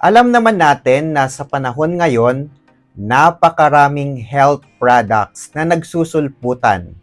Alam naman natin na sa panahon ngayon, napakaraming health products na nagsusulputan,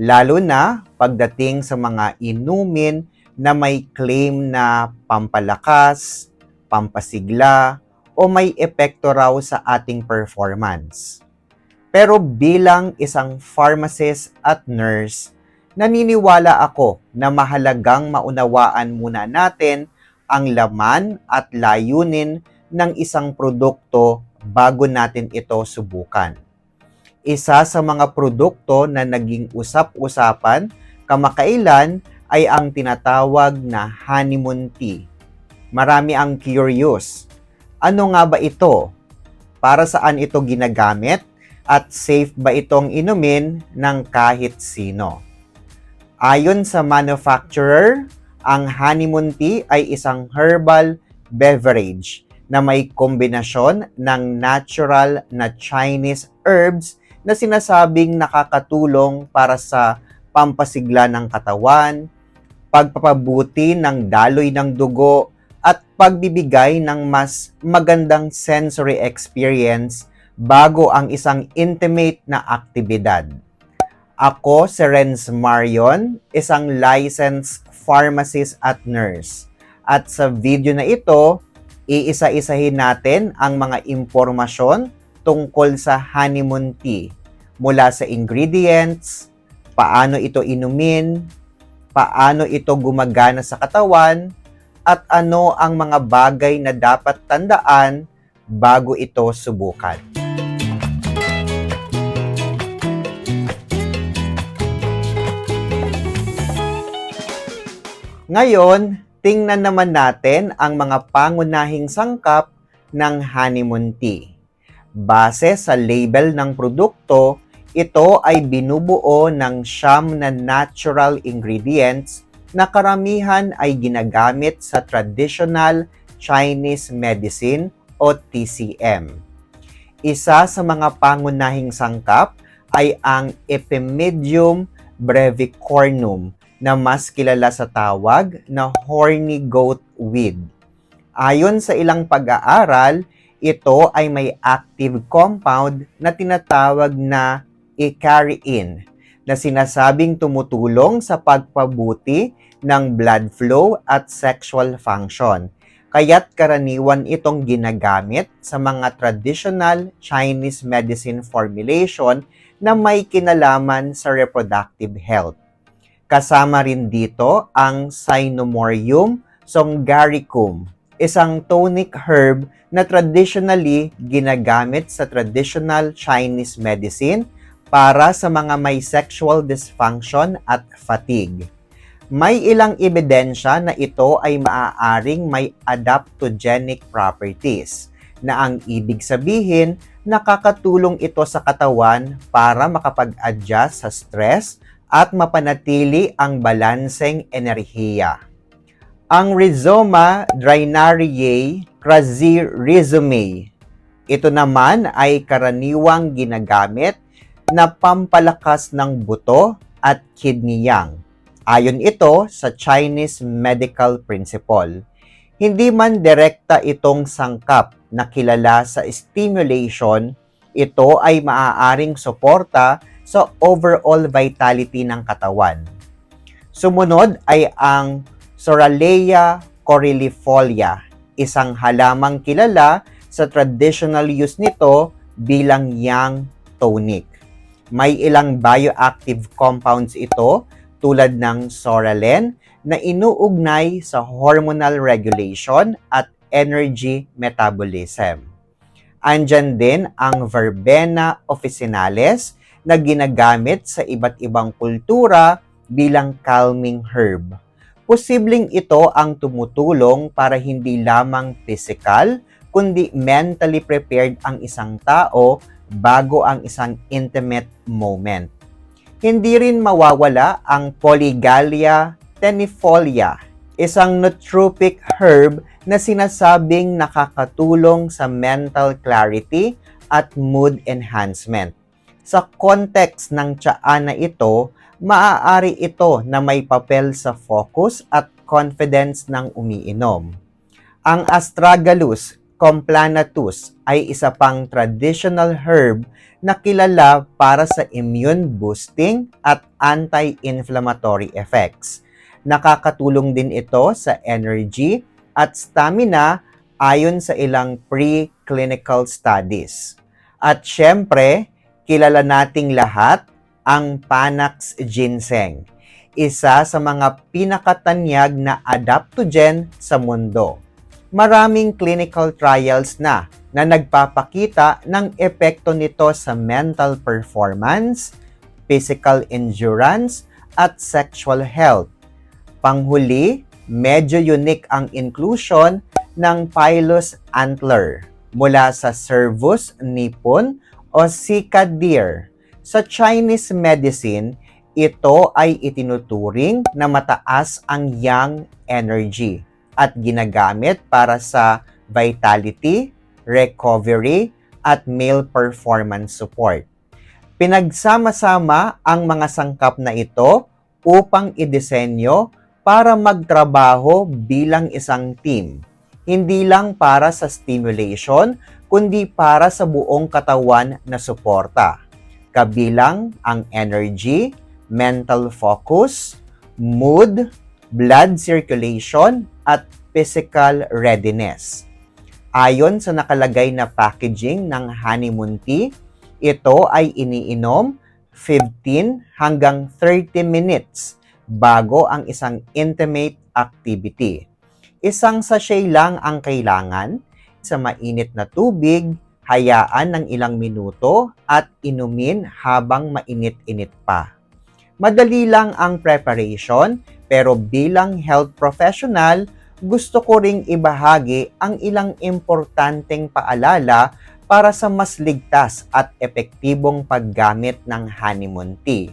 lalo na pagdating sa mga inumin na may claim na pampalakas, pampasigla, o may epekto raw sa ating performance. Pero bilang isang pharmacist at nurse, naniniwala ako na mahalagang maunawaan muna natin ang laman at layunin ng isang produkto bago natin ito subukan. Isa sa mga produkto na naging usap-usapan kamakailan ay ang tinatawag na honeymoon tea. Marami ang curious. Ano nga ba ito? Para saan ito ginagamit? At safe ba itong inumin ng kahit sino? Ayon sa manufacturer, ang honeymoon tea ay isang herbal beverage na may kombinasyon ng natural na Chinese herbs na sinasabing nakakatulong para sa pampasigla ng katawan, pagpapabuti ng daloy ng dugo, at pagbibigay ng mas magandang sensory experience bago ang isang intimate na aktibidad. Ako si Renz Marion, isang licensed pharmacist at nurse. At sa video na ito, iisa-isahin natin ang mga impormasyon tungkol sa honeymoon tea mula sa ingredients, paano ito inumin, paano ito gumagana sa katawan, at ano ang mga bagay na dapat tandaan bago ito subukan. Ngayon, tingnan naman natin ang mga pangunahing sangkap ng honeymoon tea. Base sa label ng produkto, ito ay binubuo ng siyam na natural ingredients na karamihan ay ginagamit sa traditional Chinese medicine o TCM. Isa sa mga pangunahing sangkap ay ang Epimedium brevicornum na mas kilala sa tawag na horny goat weed. Ayon sa ilang pag-aaral, ito ay may active compound na tinatawag na icariin na sinasabing tumutulong sa pagpabuti ng blood flow at sexual function. Kaya't karaniwan itong ginagamit sa mga traditional Chinese medicine formulation na may kinalaman sa reproductive health. Kasama rin dito ang Cynomorium songaricum, isang tonic herb na traditionally ginagamit sa traditional Chinese medicine para sa mga may sexual dysfunction at fatigue. May ilang ebidensya na ito ay maaaring may adaptogenic properties na ang ibig sabihin nakakatulong ito sa katawan para makapag-adjust sa stress at mapanatili ang balanseng enerhiya. Ang Rhizoma drinariae crassirrhizomae. Ito naman ay karaniwang ginagamit na pampalakas ng buto at kidney yang. Ayon ito sa Chinese medical principle. Hindi man direkta itong sangkap na kilala sa stimulation, ito ay maaaring suporta sa overall vitality ng katawan. Sumunod ay ang Soralea coryllifolia, isang halamang kilala sa traditional use nito bilang yang tonic. May ilang bioactive compounds ito tulad ng soralen na inuugnay sa hormonal regulation at energy metabolism. Andyan din ang verbena officinalis na ginagamit sa iba't ibang kultura bilang calming herb. Posibleng ito ang tumutulong para hindi lamang physical, kundi mentally prepared ang isang tao bago ang isang intimate moment. Hindi rin mawawala ang Polygalia tenifolia, isang nootropic herb na sinasabing nakakatulong sa mental clarity at mood enhancement. Sa context ng tsaa na ito, maaari ito na may papel sa focus at confidence ng umiinom. Ang astragalus Complanatus ay isa pang traditional herb na kilala para sa immune boosting at anti-inflammatory effects. Nakakatulong din ito sa energy at stamina ayon sa ilang preclinical studies. At syempre, kilala nating lahat ang Panax ginseng, isa sa mga pinakatanyag na adaptogen sa mundo maraming clinical trials na na nagpapakita ng epekto nito sa mental performance, physical endurance, at sexual health. Panghuli, medyo unique ang inclusion ng Pilus antler mula sa Cervus nippon o Sika deer. Sa Chinese medicine, ito ay itinuturing na mataas ang yang energy at ginagamit para sa vitality, recovery, at male performance support. Pinagsama-sama ang mga sangkap na ito upang idisenyo para magtrabaho bilang isang team. Hindi lang para sa stimulation, kundi para sa buong katawan na suporta. Kabilang ang energy, mental focus, mood, blood circulation, at physical readiness. Ayon sa nakalagay na packaging ng honeymoon tea, ito ay iniinom 15 hanggang 30 minutes bago ang isang intimate activity. Isang sachet lang ang kailangan sa mainit na tubig, hayaan ng ilang minuto at inumin habang mainit-init pa. Madali lang ang preparation pero bilang health professional, gusto ko ring ibahagi ang ilang importanteng paalala para sa mas ligtas at epektibong paggamit ng honeymoon tea.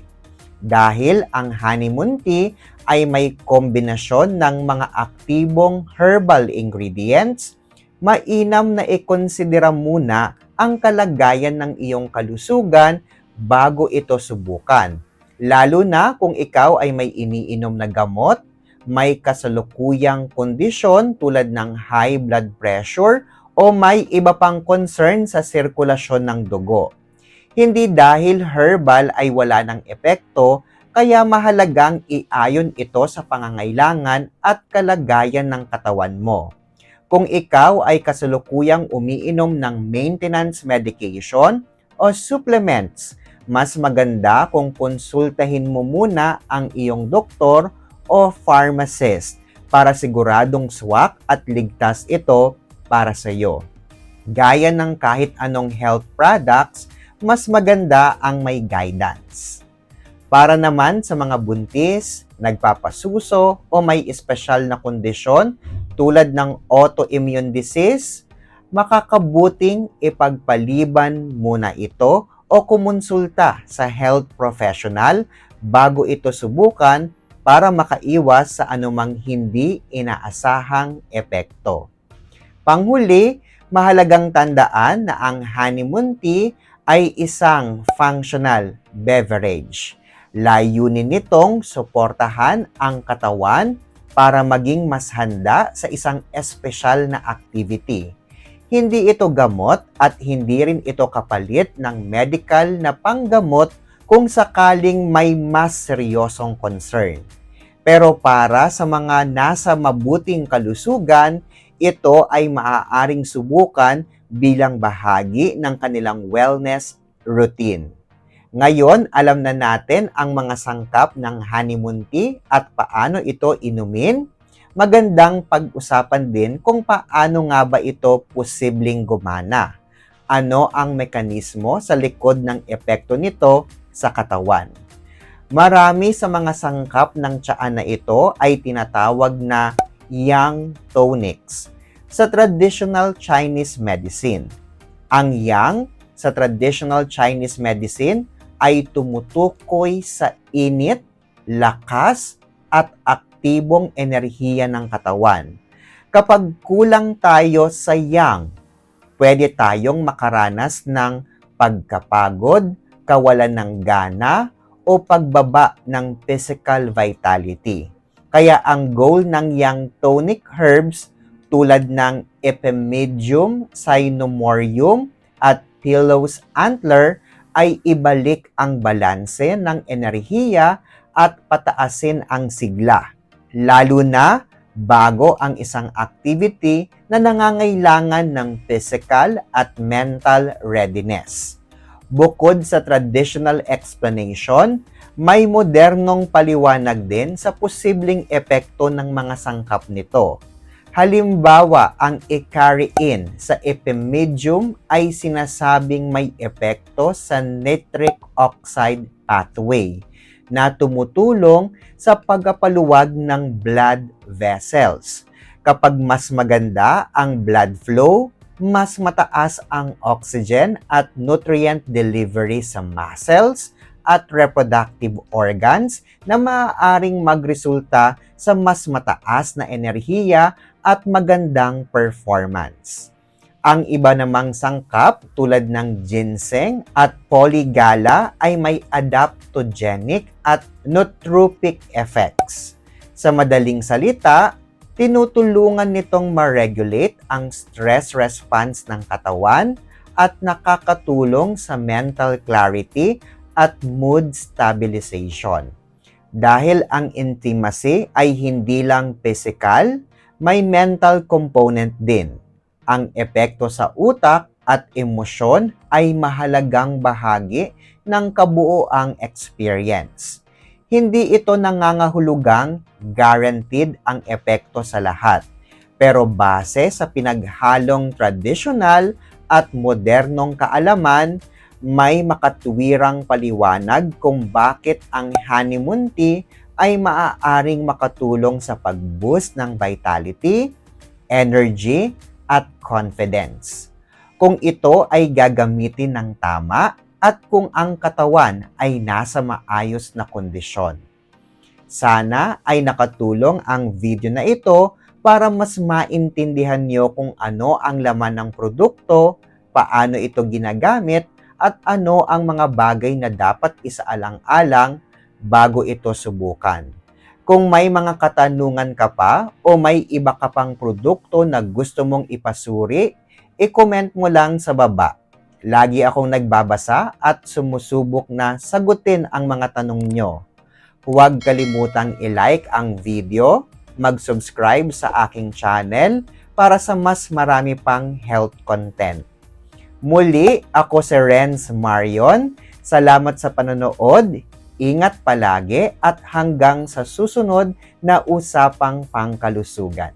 Dahil ang honeymoon tea ay may kombinasyon ng mga aktibong herbal ingredients, mainam na ikonsidera muna ang kalagayan ng iyong kalusugan bago ito subukan. Lalo na kung ikaw ay may iniinom na gamot may kasalukuyang kondisyon tulad ng high blood pressure o may iba pang concern sa sirkulasyon ng dugo. Hindi dahil herbal ay wala ng epekto, kaya mahalagang iayon ito sa pangangailangan at kalagayan ng katawan mo. Kung ikaw ay kasalukuyang umiinom ng maintenance medication o supplements, mas maganda kung konsultahin mo muna ang iyong doktor o pharmacist para siguradong swak at ligtas ito para sa iyo. Gaya ng kahit anong health products, mas maganda ang may guidance. Para naman sa mga buntis, nagpapasuso o may espesyal na kondisyon tulad ng autoimmune disease, makakabuting ipagpaliban muna ito o kumonsulta sa health professional bago ito subukan para makaiwas sa anumang hindi inaasahang epekto. Panghuli, mahalagang tandaan na ang honeymoon tea ay isang functional beverage. Layunin nitong suportahan ang katawan para maging mas handa sa isang espesyal na activity. Hindi ito gamot at hindi rin ito kapalit ng medical na panggamot kung sakaling may mas seryosong concern. Pero para sa mga nasa mabuting kalusugan, ito ay maaaring subukan bilang bahagi ng kanilang wellness routine. Ngayon, alam na natin ang mga sangkap ng honeymoon tea at paano ito inumin. Magandang pag-usapan din kung paano nga ba ito posibleng gumana. Ano ang mekanismo sa likod ng epekto nito sa katawan. Marami sa mga sangkap ng tiyaan na ito ay tinatawag na yang tonics sa traditional Chinese medicine. Ang yang sa traditional Chinese medicine ay tumutukoy sa init, lakas, at aktibong enerhiya ng katawan. Kapag kulang tayo sa yang, pwede tayong makaranas ng pagkapagod, kawalan ng gana, o pagbaba ng physical vitality. Kaya ang goal ng Yang Tonic Herbs, tulad ng Epimedium cynomorium at Pillows antler ay ibalik ang balanse ng enerhiya at pataasin ang sigla, lalo na bago ang isang activity na nangangailangan ng physical at mental readiness. Bukod sa traditional explanation, may modernong paliwanag din sa posibleng epekto ng mga sangkap nito. Halimbawa, ang icariin sa epimedium ay sinasabing may epekto sa nitric oxide pathway na tumutulong sa pagkapaluwag ng blood vessels. Kapag mas maganda ang blood flow, mas mataas ang oxygen at nutrient delivery sa muscles at reproductive organs na maaaring magresulta sa mas mataas na enerhiya at magandang performance. Ang iba namang sangkap tulad ng ginseng at polygala ay may adaptogenic at nootropic effects. Sa madaling salita, tinutulungan nitong ma-regulate ang stress response ng katawan at nakakatulong sa mental clarity at mood stabilization. Dahil ang intimacy ay hindi lang physical, may mental component din. Ang epekto sa utak at emosyon ay mahalagang bahagi ng kabuoang experience. Hindi ito nangangahulugang guaranteed ang epekto sa lahat. Pero base sa pinaghalong tradisyonal at modernong kaalaman, may makatuwirang paliwanag kung bakit ang honeymoon tea ay maaaring makatulong sa pag-boost ng vitality, energy, at confidence. Kung ito ay gagamitin ng tama at kung ang katawan ay nasa maayos na kondisyon. Sana ay nakatulong ang video na ito para mas maintindihan nyo kung ano ang laman ng produkto, paano ito ginagamit, at ano ang mga bagay na dapat isaalang-alang bago ito subukan. Kung may mga katanungan ka pa o may iba ka pang produkto na gusto mong ipasuri, i-comment mo lang sa baba. Lagi akong nagbabasa at sumusubok na sagutin ang mga tanong nyo. Huwag kalimutang i-like ang video, mag-subscribe sa aking channel para sa mas marami pang health content. Muli, ako si Renz Marion. Salamat sa panonood. Ingat palagi at hanggang sa susunod na usapang pangkalusugan.